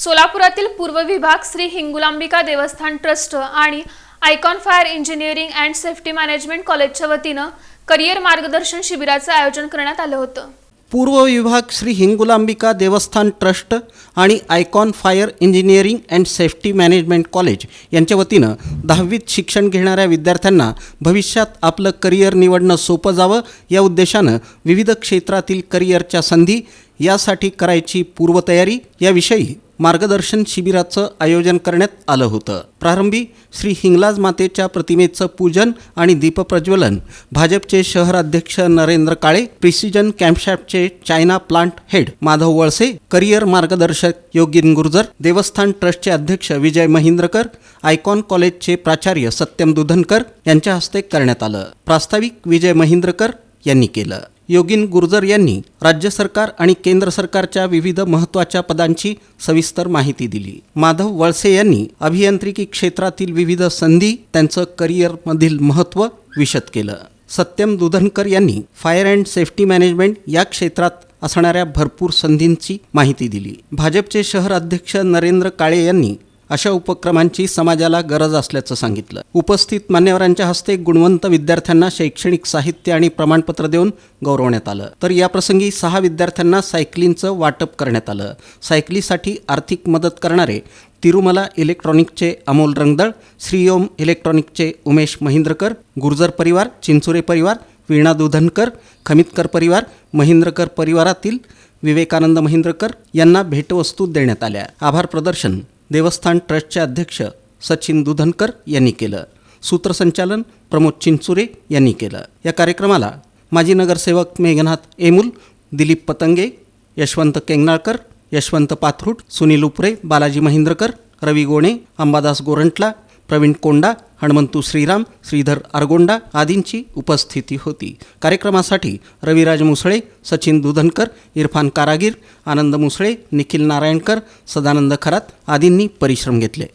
सोलापुरातील पूर्व विभाग श्री हिंगुलांबिका देवस्थान ट्रस्ट आणि Icon fire engineering and safety management कॉलेजच्या वतीनं करिअर मार्गदर्शन शिबिराचं आयोजन करण्यात आलं होतं. पूर्व विभाग श्री हिंगुलांबिका देवस्थान ट्रस्ट आणि Icon fire engineering and safety management college यांच्या वतीनं दहावीत शिक्षण घेणाऱ्या विद्यार्थ्यांना भविष्यात आपलं करिअर निवडणं सोपं जावं या उद्देशानं विविध क्षेत्रातील करिअरच्या संधी यासाठी करायची पूर्वतयारी याविषयी मार्गदर्शन शिबिराचं आयोजन करण्यात आलं होतं. प्रारंभी श्री हिंगलाज मातेच्या प्रतिमेचं पूजन आणि दीपप्रज्वलन भाजपचे शहराध्यक्ष Narendra Kale precision कॅम्पशॅपचे China plant head Madhav Walse career मार्गदर्शक योगिन गुर्जर देवस्थान ट्रस्टचे अध्यक्ष विजय महिंद्रकर आयकॉन कॉलेजचे प्राचार्य सत्यम दुधनकर यांच्या हस्ते करण्यात आलं. प्रास्ताविक विजय महिंद्रकर यांनी केलं. योगिन गुर्जर यांनी राज्य सरकार आणि केंद्र सरकारच्या विविध महत्त्वाच्या पदांची सविस्तर माहिती दिली. माधव वळसे यांनी अभियांत्रिकी क्षेत्रातील विविध संधी त्यांचं करिअरमधील महत्त्व विशद केलं. सत्यम दुधनकर यांनी फायर अँड सेफ्टी मॅनेजमेंट या क्षेत्रात असणाऱ्या भरपूर संधींची माहिती दिली. भाजपचे शहर अध्यक्ष नरेंद्र काळे यांनी अशा उपक्रमांची समाजाला गरज असल्याचं सांगितलं. उपस्थित मान्यवरांच्या हस्ते गुणवंत विद्यार्थ्यांना शैक्षणिक साहित्य आणि प्रमाणपत्र देऊन गौरवण्यात आलं. तर याप्रसंगी सहा विद्यार्थ्यांना सायकलींचं वाटप करण्यात आलं. सायकलीसाठी आर्थिक मदत करणारे तिरुमला इलेक्ट्रॉनिकचे अमोल रंगदळ श्रीओम इलेक्ट्रॉनिकचे उमेश महिंद्रकर गुर्जर परिवार चिंचुरे परिवार वीणा दुधनकर खमितकर परिवार महिंद्रकर परिवारातील विवेकानंद महिंद्रकर यांना भेटवस्तू देण्यात आल्या. आभार प्रदर्शन देवस्थान ट्रस्टचे अध्यक्ष सचिन दुधनकर यांनी केलं. सूत्रसंचालन प्रमोद चिंचुरे यांनी केलं. या कार्यक्रमाला माजी नगरसेवक मेघनाथ एमुल दिलीप पतंगे यशवंत केंगनाळकर यशवंत पाथरूट सुनील उपरे बालाजी महिंद्रकर रवी गोणे अंबादास गोरंटला प्रवीण कोंडा हणमंतू श्रीराम श्रीधर आरगोंडा आदींची उपस्थिती होती. कार्यक्रमासाठी रविराज मुसळे सचिन दुधनकर इरफान कारागीर आनंद मुसळे निखिल नारायणकर सदानंद खरात आदींनी परिश्रम घेतले.